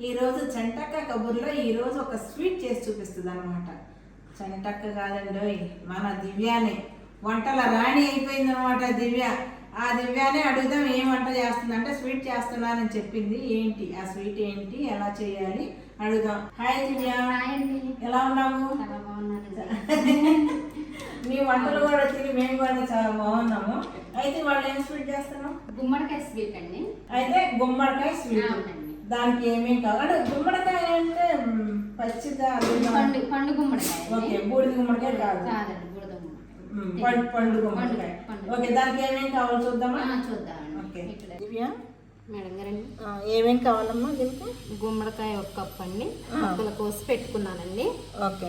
ఈరోజు చెంటక్క కబుర్లో ఈరోజు ఒక స్వీట్ చేసి చూపిస్తుంది అనమాట చెంటక్క కాదండి మన దివ్యాని. వంటల రాణి అయిపోయింది అనమాట దివ్య. ఆ దివ్యానే అడుగుదాం ఏం వంట చేస్తుందంటే స్వీట్ చేస్తున్నానని చెప్పింది. ఏంటి? ఆ స్వీట్ ఏంటి? ఎలా చేయాలి? అడుగుదాం. హాయ్ దివ్య. ఎలా ఉన్నాము. మీ వంటలు కూడా తిని మేము కూడా చాలా బాగున్నాము. అయితే వాళ్ళు ఏం స్వీట్ చేస్తున్నాం గుమ్మడికాయ స్వీట్ అండి. అయితే గుమ్మడికాయ స్వీట్. దానికి ఏమేం కావాలి? అంటే గుమ్మడికాయ అంటే పచ్చిగా పండు పండు గుమ్మడికాయ ఓకే బూడిద గుమ్మడికాయ కాదు. కాదండి బుడద గుమ్మడికాయ. మ్, పండు పండు గుమ్మడికాయ. ఓకే దానికి ఏమేం కావాలో చూద్దామా? ఆ, చూద్దామండి. ఓకే. దివ్య? మేడం గారండి ఆ, ఏమేం కావాలమ్మా దీనికి? గుమ్మడికాయ ఒక కప్ అండి. ముక్కలు కోసి పెట్టుకున్నానండి. ఓకే.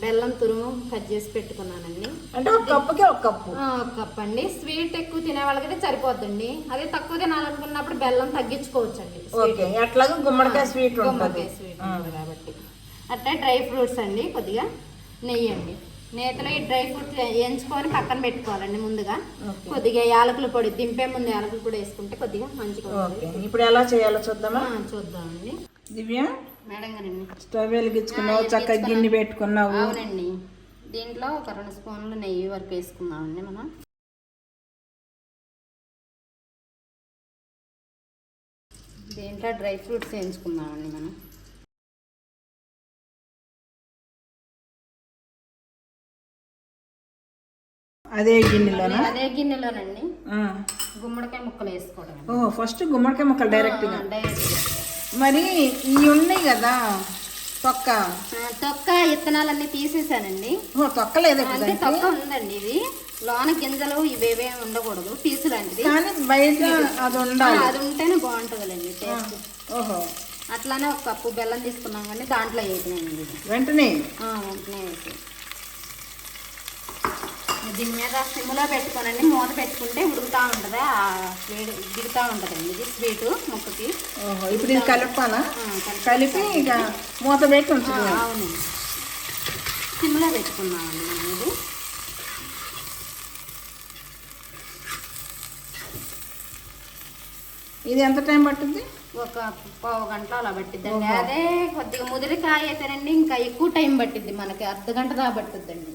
బెల్లం తురుము కట్ చేసి పెట్టుకున్నానండి. అంటే ఒక కప్పుకి ఒక కప్పు? ఒక కప్ అండి. స్వీట్ ఎక్కువ తినే వాళ్ళకైతే సరిపోద్దండి. అదే తక్కువ తినాలనుకున్నప్పుడు బెల్లం తగ్గించుకోవచ్చండి. ఓకే. ఎట్లాగో గుమ్మడికాయ స్వీట్ గుమ్మడికాయ స్వీట్ కాబట్టి. అట్లా డ్రై ఫ్రూట్స్ అండి కొద్దిగా. నెయ్యి అండి. నేతలో ఈ డ్రై ఫ్రూట్స్ వేయించుకొని పక్కన పెట్టుకోవాలండి ముందుగా. కొద్దిగా యాలకుల పొడి దింపే ముందు యాలకుల పొడి వేసుకుంటే కొద్దిగా మంచిగా ఇప్పుడు ఎలా చేయాలో చూద్దామా? చూద్దామండి. దివ్య మేడం గారండి. స్టవ్ వెలిగించుకున్నావు చక్కగా గిన్నె పెట్టుకున్నావు. అవునండి. దీంట్లో ఒక రెండు స్పూన్లు నెయ్యి వరకు వేసుకుందామండి మనం. దీంట్లో డ్రై ఫ్రూట్స్ వేయించుకుందామండి మనం. అదే గిన్నెలోనా? అదే గిన్నెలోనండి. గుమ్మడికాయ ముక్కలు వేసుకోవడం ఓ ఫస్ట్ గుమ్మడికాయ ముక్కలు డైరెక్ట్గా. డైరెక్ట్ మరి ఇవి ఉన్నాయి కదా తొక్క. తొక్క ఇత్తనాలన్నీ తీసేసానండి. తొక్క లేదా అంటే తొక్క ఉందండి ఇది. లోన గింజలు ఇవేవే ఉండకూడదు పీసు లాంటిది. కానీ బయట అది ఉండాలి. అది ఉంటేనే బాగుంటుందండి టేస్ట్. ఓహో. అట్లానే ఒక కప్పు బెల్లం తీసుకున్నాం కానీ దాంట్లో వేసినాయండి ఇది వెంటనే వెంటనే వేసి దీని మీద సిమ్లో పెట్టుకోనండి. మూత పెట్టుకుంటే ఉడుకుతూ ఉంటుంది? ఆ వేడి దిగుతూ ఉంటుందండి ఇది స్వీటు ముక్కకి. ఇప్పుడు ఇది కలపాలా కలిపి- ఇక మూత పెట్టి ఆ, ఉంచుతుంది అవునండి సిమ్లో పెట్టుకున్నామండి మనం ఇది. ఇది ఎంత టైం పట్టుద్ది? ఒక పావు గంట అలా పట్టిద్దండి. అదే కొద్దిగా ముదిరికాయ అయితేనండి ఇంకా ఎక్కువ టైం పట్టిద్ది మనకి. అర్ధ గంట దా పట్టుద్దండి.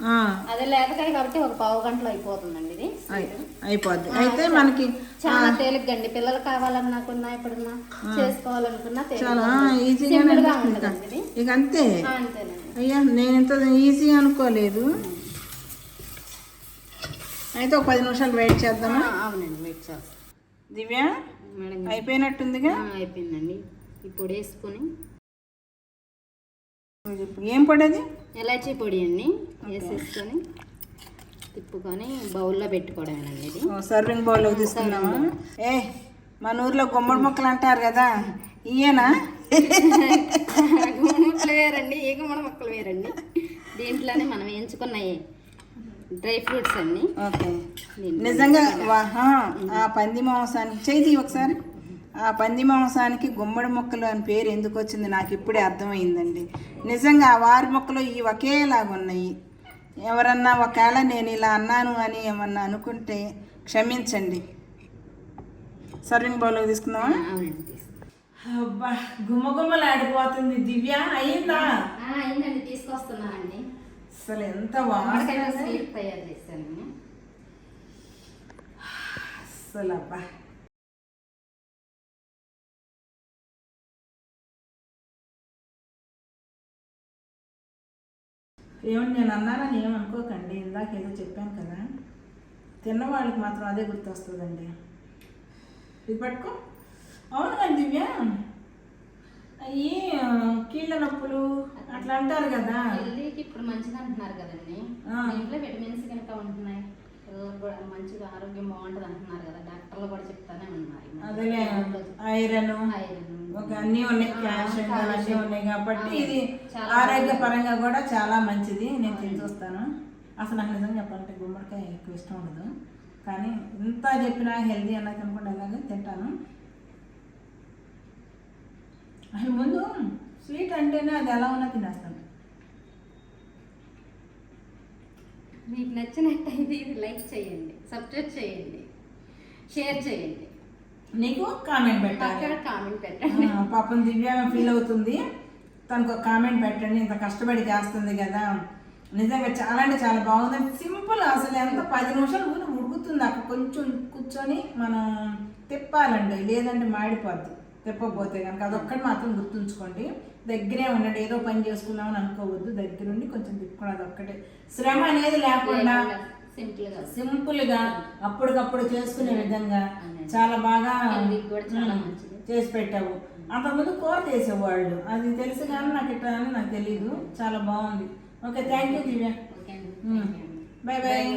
అదే లేతకాయ కాబట్టి ఒక పావు గంటలో అయిపోతుందండి ఇది. అయి- అయిపోద్ది. అయితే మనకి చాలా తేలిగ్గా పిల్లలు కావాలన్నాకున్నా ఎప్పుడన్నా చేసుకోవాలనుకున్నా చాలా ఈజీగా ఉంటుందండి ఇక అంతే. అయ్యా నేను ఇంత ఈజీ అనుకోలేదు. అయితే ఒక పది నిమిషాలు వెయిట్ చేద్దామా? అవునండి వెయిట్ చేస్తాం దివ్య. అయిపోయినట్టుందిగా? అయిపోయిందండి. ఈ పొడి వేసుకొని ఏం పడేది? ఎలాచీ పొడి అండి. వేసేసుకొని తిప్పుకొని బౌల్లో పెట్టుకోవడమేనండి ఇది సర్వింగ్ బౌల్లోకి తీసుకున్నామా ఏ మన ఊర్లో గుమ్మడి మొక్కలు అంటారు కదా ఇయేనా గుమ్మడి ముక్కలు వేరండి ఏ గుమ్మడి ముక్కలు వేరండి? దీంట్లోనే మనం ఎంచుకున్నాయి డ్రై ఫ్రూట్స్ అండి ఓకే. నిజంగా ఆ, ఆ పంది మాంసానికి చేతి ఒకసారి. ఆ పంది మాంసానికి గుమ్మడి మొక్కలు అని పేరు ఎందుకు వచ్చింది నాకు ఇప్పుడే అర్థమైందండి. నిజంగా ఆ వారి మొక్కలు ఈ ఒకేలాగా ఉన్నాయి. ఎవరన్నా ఒకవేళ నేను ఇలా అన్నాను అని ఏమన్నా అనుకుంటే క్షమించండి. సర్వింగ్ బౌల్లోకి తీసుకుందామా. అబ్బా గుమ్మ గుమ్మలాడిపోతుంది దివ్య. అయిందా? ఆ, అయిందండి తీసుకొస్తున్నానండి. అసలు ఎంత మామిడికాయ వాసన స్వీట్ తయారు చేశాను అసలు? అబ్బా ఏమని నేను అన్నానని ఏమనుకోకండి ఇందాక ఏదో చెప్పాను కదా. తిన్నవాళ్ళకి మాత్రం అదే గుర్తొస్తుందండి. ఇది పట్టుకో. అవును కదా దివ్య? అయ్యి కీళ్ళ నొప్పులు అట్లా అంటారు కదా. హెల్దీకి ఇప్పుడు మంచిది అంటున్నారు కదండి. ఆ. దీంట్లో విటమిన్స్ కనుక ఉంటున్నాయి మంచిగా ఆరోగ్యం బాగుంటుంది అంటున్నారు కదా. డాక్టర్లు కూడా చెప్తానే ఉన్నారు. అదేలే. Iron iron. ఒక అన్నీ ఉన్నాయి. క్యాల్షియం. అన్నీ ఉన్నాయి కాబట్టి. ఇది ఆరోగ్యపరంగా కూడా చాలా మంచిది. నేను తిని. చూస్తాను అసలు నాకు నిజంగా చెప్పాలంటే గుమ్మడికాయ ఎక్కువ ఇష్టం ఉండదు. కానీ ఇంత చెప్పినా హెల్దీ అన్నది అనుకుంటే అలాగే తింటాను అసలు ముందు స్వీట్ అంటేనే అది ఎలా ఉన్నా తినేస్తాను మీకు నచ్చినట్టయితే ఇది లైక్ చేయండి సబ్స్క్రైబ్ చేయండి షేర్ చేయండి. నీకు కామెంట్ పెట్టాలి అక్కడ కామెంట్ పెట్టండి. పాపం దివ్య ఫీల్ అవుతుంది. తనకు ఒక కామెంట్ పెట్టండి ఇంత కష్టపడి చేస్తుంది కదా. నిజంగా చాలా అంటే చాలా బాగుంది. సింపుల్ అసలు ఎంత పది నిమిషాలు ఊరి ఉడుకుతుంది అక్కడ కొంచెం కూర్చొని మనం తిప్పాలండి లేదంటే మాడిపోద్ది. తిప్పకపోతే కనుక అదొక్కటి మాత్రం గుర్తుంచుకోండి. దగ్గరే ఉండండి. ఏదో పని చేసుకున్నామని అనుకోవద్దు. దగ్గరుండి కొంచెం తిప్పుకోవడం అదొక్కటే. శ్రమ అనేది లేకుండా సింపుల్గా సింపుల్గా అప్పటికప్పుడు చేసుకునే విధంగా చాలా బాగా. చేసి పెట్టావు. అంతకుముందు కూర చేసేవాళ్ళు. అది తెలుసు కానీ నాకు ఇట్లా అని నాకు తెలియదు చాలా బాగుంది. Okay thank you Divya bye bye.